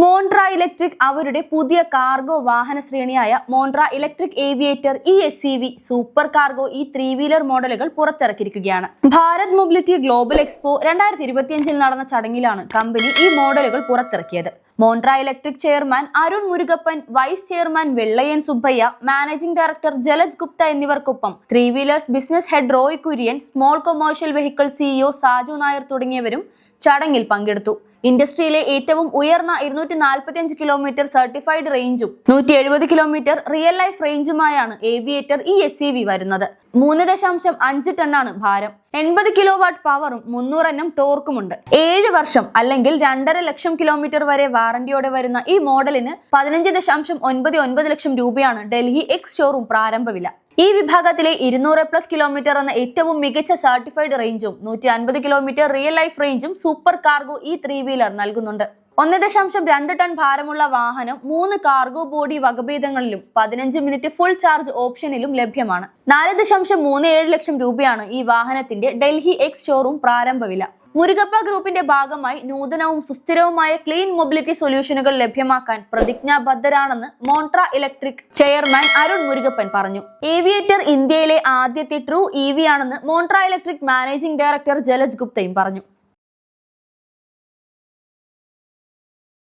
Montra electric അവരുടെ പുതിയ cargo വാഹന ശ്രേണിയായ Montra electric aviator E S C V super cargo E three wheeler മോഡലുകൾ പുറത്തിറക്കിയിരിക്കുകയാണ്. ഭാരത് മൊബിലിറ്റി ഗ്ലോബൽ എക്സ്പോ രണ്ടായിരത്തി ഇരുപത്തിയഞ്ചിൽ നടന്ന ചടങ്ങിലാണ് കമ്പനി ഈ മോഡലുകൾ പുറത്തിറക്കിയത്. Montra electric chairman Arun Murugappan vice chairman Vellayan Subbiah managing director Jalaj Gupta എന്നിവർക്കൊപ്പം three wheelers business head Roy Kurian small commercial vehicle CEO Saju Nair തുടങ്ങിയവരും ചടങ്ങിൽ പങ്കെടുത്തു. ഇൻഡസ്ട്രിയിലെ ഏറ്റവും ഉയർന്ന ഇരുന്നൂറ്റി നാൽപ്പത്തിയഞ്ച് കിലോമീറ്റർ സർട്ടിഫൈഡ് റേഞ്ചും നൂറ്റി എഴുപത് കിലോമീറ്റർ റിയൽ ലൈഫ് റേഞ്ചുമായാണ് ഏവിയേറ്റർ ഈ എസ് സി വി വരുന്നത്. മൂന്ന് ദശാംശം അഞ്ച് ടണ്ണാണ് ഭാരം. എൺപത് കിലോ വാട്ട് പവറും മുന്നൂറ് എണ്ണം ടോർക്കുമുണ്ട് ഏഴ് വർഷം അല്ലെങ്കിൽ രണ്ടര ലക്ഷം കിലോമീറ്റർ വരെ വാറന്റിയോടെ വരുന്ന ഈ മോഡലിന് പതിനഞ്ച് ദശാംശം ഒൻപത് ഒൻപത് ലക്ഷം രൂപയാണ് ഡൽഹി എക്സ് ഷോറൂം പ്രാരംഭ വില ഈ വിഭാഗത്തിലെ ഇരുന്നൂറ് പ്ലസ് കിലോമീറ്റർ എന്ന ഏറ്റവും മികച്ച സർട്ടിഫൈഡ് റേഞ്ചും നൂറ്റി അൻപത് kilometre real life റേഞ്ചും super cargo E three wheeler നൽകുന്നുണ്ട്. ഒന്ന് ദശാംശം രണ്ട് ടൺ ഭാരമുള്ള വാഹനം മൂന്ന് കാർഗോ ബോഡി വകഭേദങ്ങളിലും പതിനഞ്ച് മിനിറ്റ് ഫുൾ ചാർജ് ഓപ്ഷനിലും ലഭ്യമാണ്. നാല് ദശാംശം മൂന്ന് ഏഴ് ലക്ഷം രൂപയാണ് ഈ വാഹനത്തിന്റെ ഡൽഹി എക്സ് ഷോറൂം പ്രാരംഭ വില മുരുകപ്പ ഗ്രൂപ്പിന്റെ ഭാഗമായി നൂതനവും സുസ്ഥിരവുമായ ക്ലീൻ മൊബിലിറ്റി സൊല്യൂഷനുകൾ ലഭ്യമാക്കാൻ പ്രതിജ്ഞാബദ്ധരാണെന്ന് മോൺട്ര ഇലക്ട്രിക് ചെയർമാൻ അരുൺ മുരുകപ്പൻ പറഞ്ഞു. ഏവിയേറ്റർ ഇന്ത്യയിലെ ആദ്യത്തെ ട്രൂ ഇ ആണെന്ന് Montra electric managing director Jalaj ഗുപ്തയും പറഞ്ഞു.